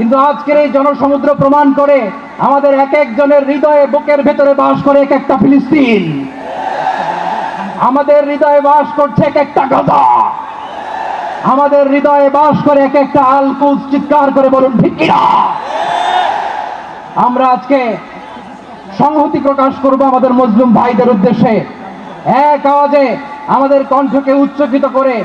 কিন্তু আজকের এই জনসমুদ্র প্রমাণ করে আমাদের এক একজনের হৃদয়ে বুকের ভেতরে বাস করে এক একটা ফিলিস্তিন। আমাদের হৃদয়ে বাস করছে এক একটা গাজা। আমাদের হৃদয়ে বাস করে এক একটা আলকুজ চিৎকার করে বলুন কিনা? আমরা আজকে সংহতি প্রকাশ করব আমাদের মজলুম ভাইদের উদ্দেশ্যে। এক আওয়াজে আমাদের কণ্ঠকে উচ্চকিত করে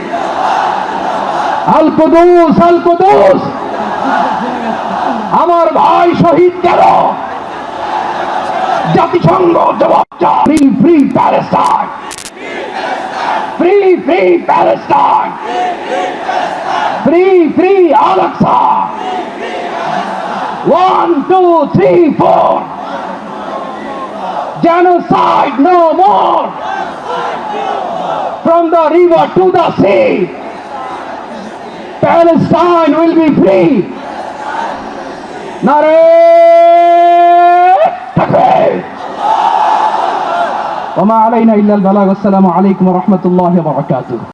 আমার ভাই শহীদ কেন? জাতিসংঘ জবাব free free Palestine. Free free Palestine. Free free Al Aqsa. One two three four genocide no more from the river to the sea Palestine will be free Nare Takbir وما علينا إلا البلاغ والسلام عليكم ورحمة الله وبركاته